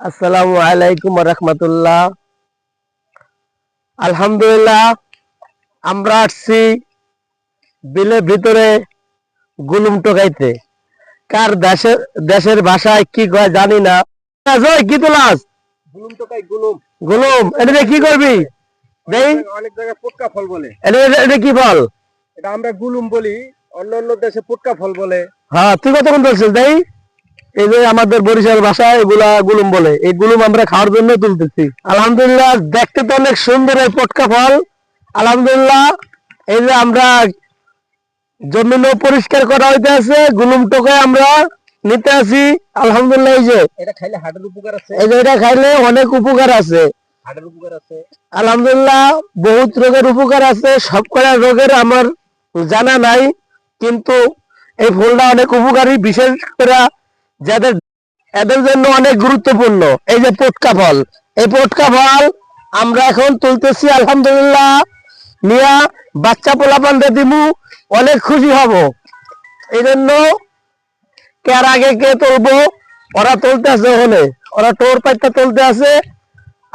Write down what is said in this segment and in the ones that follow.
আসসালামু আলাইকুম রহমতুল্লাহ। আলহামদুলিল্লাহ আমরা আসছি বিলের ভিতরে গুলুম টোকাইতে কার দেশের দেশের ভাষায় কি কয় জানি না। জয় কি তোলাস? গুলুম তো গুলুম। গুলুম এটা কি করবি? অনেক জায়গায় পুটকা ফল বলে। এটা কি বল? এটা আমরা গুলুম বলি অন্য অন্য দেশে পুটকা ফল বলে। হ্যাঁ তুই কতক্ষণ বলছিস দেই? এই যে আমাদের বরিশাল ভাষায় এগুলা গুলুম বলে। এই গুলুম আমরা খাওয়ার জন্য তুলতেছি। আলহামদুলিল্লাহ দেখতে তো অনেক সুন্দর এই পটকা ফল। আলহামদুলিল্লাহ এই যে আমরা জমিনও পরিষ্কার করা হইতে আছে গুলুম টোকে আমরা নিতে আছি। আলহামদুলিল্লাহ এই যে। এটা খাইলে হার্টের উপকার আছে? এই যে এটা খাইলে অনেক উপকার আছে। হার্টের উপকার আছে? আলহামদুলিল্লাহ বহুত রোগের উপকার আছে। সব কটা রোগের আমার জানা নাই কিন্তু এই ফুলটা অনেক উপকারী বিশেষ করে যাদের, এদের জন্য অনেক গুরুত্বপূর্ণ। এই যে পটকা ফল। এই পটকা ফল আমরা এখন তুলতেছি, আলহামদুলিল্লাহ। নিয়া বাচ্চা পোলাপান দিমু, অনেক খুশি হব। এই জন্য কার আগে কে তুলবো? ওরা তুলতে আছে ওখানে। ওরা টোর পাইতে তুলতে আছে।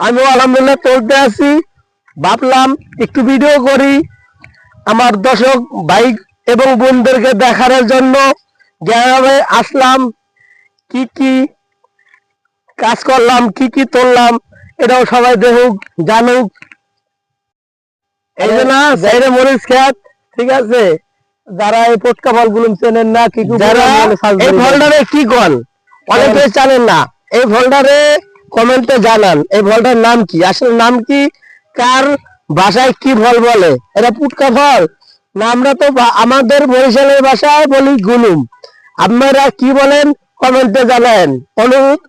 আমিও আলহামদুলিল্লাহ তুলতে আছি। ভাবলাম একটু ভিডিও করি। আমার দর্শক বাইক এবং বোনদেরকে দেখানোর জন্য। গ্রামে আসলাম কি কি কাজ করলাম কি কি তুললাম এটাও সবাই দেখুক জানুক। এই না সাইডে মরিচ খেত ঠিক আছে? যারা এই পটকা ফলগুলো চেনেন না কি যারা এই ফলটারে কি কন? অনেকে জানেন না। এই ফলটারে কমেন্টে জানান এই ফলটার নাম কি? আসলে নাম কি? কার ভাষায় কি ফল বলে? এটা পুটকা ফল। না আমরা তো আমাদের বরিশালের ভাষায় বলি গুলুম। আপনারা কি বলেন? কমেন্টে জানান অনুরোধ।